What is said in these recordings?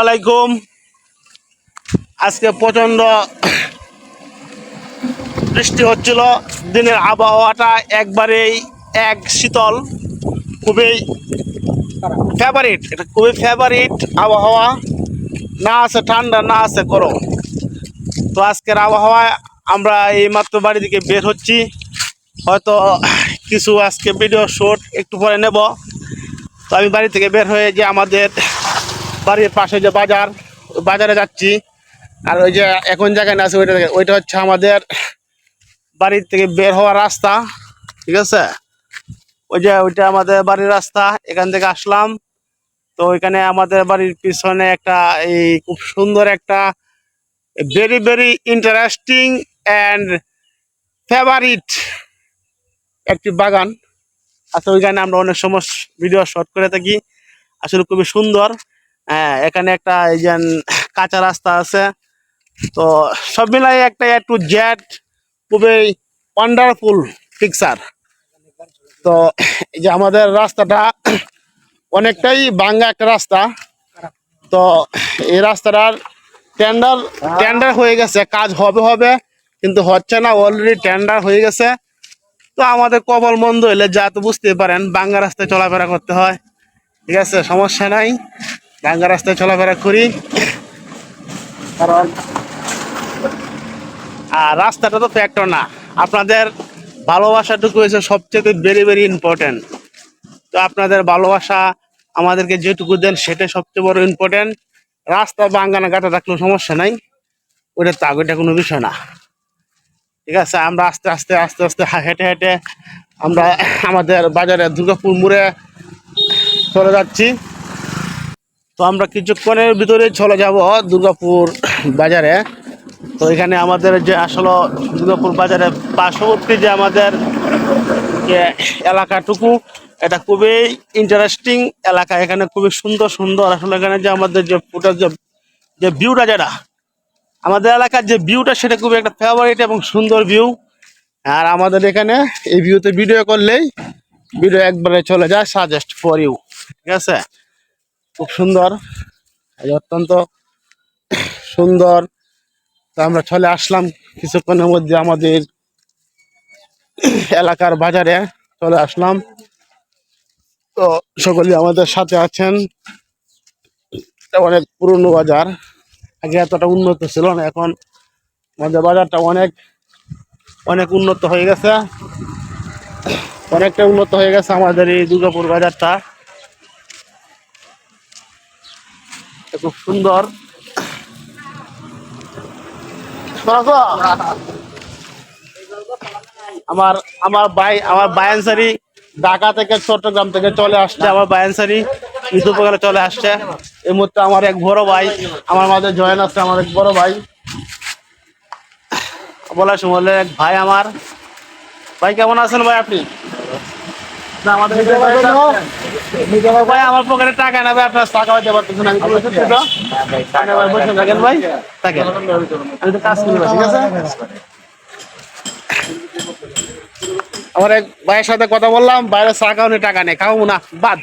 আলাইকুম। আজকে প্রচণ্ড বৃষ্টি হচ্ছিল। দিনের আবহাওয়াটা একবারেই এক শীতল, খুবই ফেভারিট এটা খুবই ফেভারিট আবহাওয়া। না আছে ঠান্ডা, না আছে গরম। তো আজকের আবহাওয়ায় আমরা এই মাত্র বাড়ি থেকে বের হচ্ছি। হয়তো কিছু আজকে ভিডিও শুট একটু পরে নেব। তো আমি বাড়ি থেকে বের হয়ে যে আমাদের বাড়ির পাশে যে বাজার, বাজারে যাচ্ছি। আর ওই যে এখন জায়গায় না আছে, ওইটা ওইটা হচ্ছে আমাদের বাড়ির থেকে বের হওয়ার রাস্তা, ঠিক আছে? ওই যে ওইটা আমাদের বাড়ির রাস্তা, এখান থেকে আসলাম। তো ওইখানে আমাদের বাড়ির পিছনে একটা এই খুব সুন্দর একটা very very interesting and favourite একটি বাগান। আচ্ছা ওইখানে আমরা অনেক সময় ভিডিও শট করে থাকি। আসলে খুবই সুন্দর। হ্যাঁ এখানে একটা এই যে কাঁচা রাস্তা আছে। তো সব মিলাই একটা এ টু জেড খুবই ওয়ান্ডারফুল পিকচার তো এই যে আমাদের রাস্তাটা অনেকটাই ভাঙ্গা একটা রাস্তা। তো এই রাস্তাটার টেন্ডার টেন্ডার হয়ে গেছে, কাজ হবে হবে, কিন্তু হচ্ছে না অলরেডি টেন্ডার হয়ে গেছে। তো আমাদের কবল মন্দ হইলে যা তো বুঝতেই পারেন, বাঙ্গা রাস্তায় চলাফেরা করতে হয়। ঠিক আছে, সমস্যা নাই। বাঙ্গা রাস্তায় চলাফেরা করি। কারণ, আর রাস্তাটা তো ফ্যাক্টর না। আপনাদের ভালোবাসাটুকু হয়েছে সবচেয়ে ভেরি ভেরি ইম্পর্টেন্ট তো আপনাদের ভালোবাসা আমাদেরকে যেটুকু দেন, সেটাই সবচেয়ে বড় ইম্পর্টেন্ট রাস্তা বাঙ্গানা গাটা রাখলেও সমস্যা নাই। ওটা তাগ ওইটা কোনো বিষয় না। ঠিক আছে, আমরা আস্তে আস্তে আস্তে আস্তে হেঁটে হেঁটে আমরা আমাদের বাজারে দুর্গাপুর মোড়ে চলে যাচ্ছি। তো আমরা কিছুক্ষণের ভিতরে চলে যাব দুর্গাপুর বাজারে। তো এখানে আমাদের যে আসলে দুর্গাপুর বাজারে পার্শ্ববর্তী যে আমাদের যে এলাকাটুকু, এটা খুবই ইন্টারেস্টিং এলাকা। এখানে খুবই সুন্দর সুন্দর। আসলে এখানে যে আমাদের যে ফুটার যে যে ভিউটা যেটা, আমাদের এলাকার যে ভিউটা সেটা খুবই একটা ফেভারিট এবং সুন্দর ভিউ আর আমাদের এখানে এই ভিউতে ভিডিও করলেই ভিডিও একবারে চলে যায় সাজেস্ট ফর ইউ ঠিক আছে? খুব সুন্দর। অত্যন্ত সুন্দর। তা আমরা চলে আসলাম কিছুক্ষণের মধ্যে আমাদের এলাকার বাজারে চলে আসলাম। তো সকলে আমাদের সাথে আছেন। অনেক পুরনো বাজার। আগে এতটা উন্নত ছিল না, এখন আমাদের বাজারটা অনেক অনেক উন্নত হয়ে গেছে। অনেকটা উন্নত হয়ে গেছে আমাদের এই দুর্গাপুর বাজারটা। খুব সুন্দর। আমার আমার ভাই, আমার বায়ানসারি ঢাকা থেকে চট্টগ্রাম থেকে চলে আসছে, আমার বায়ানসারি ইউটিউবে চলে আসছে। এই মুহূর্তে আমার এক বড় ভাই, আমার মাঝে জয়েন আছে আমার এক বড় ভাই। বলার সময় এক ভাই আমার। ভাই, কেমন আছেন ভাই আপনি? আমাদের ভাই আমার পকেটে টাকা আপনার টাকা দিতে পারতেছেন আমি তো টাকা ভাই বসে থাকেন ভাই? থাকেন। আমি তো কাজ করি ঠিক আছে? আমার এক ভাইয়ের সাথে কথা বললাম বাইরে চা খাওয়ানি টাকা নেই খাওয়াবো না বাদ।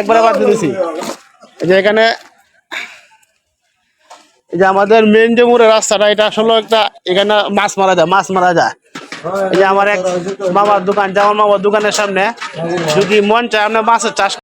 একবারে বাদ দিয়েছি এই যে এখানে এই যে আমাদের মেন যে মোড়ের রাস্তাটা এটা আসলে একটা এখানে মাছ মারা যায় মাছ মারা যায়। যে আমার এক মামার দোকান যেমন মামার দোকানের সামনে। যদি মন চায় আপনার মাছের চাষ